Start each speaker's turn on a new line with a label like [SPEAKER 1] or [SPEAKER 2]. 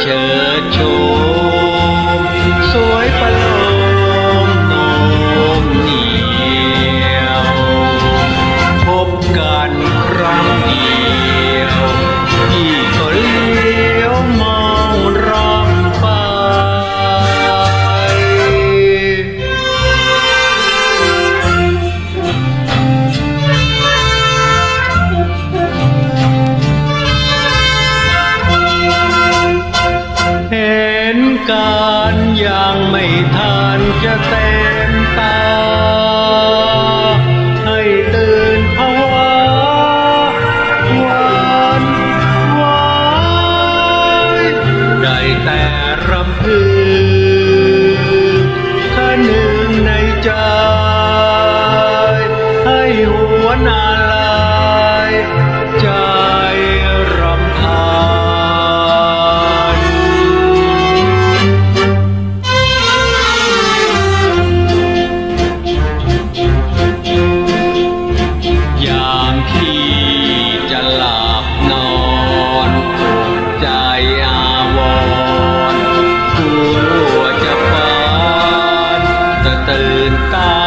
[SPEAKER 1] เชิดชูสวยประโล เต็มตา ให้ตื่นภาวะหวานวายได้แต่รำพึงคะหนึ่งในใจ ให้หัวนาล จะ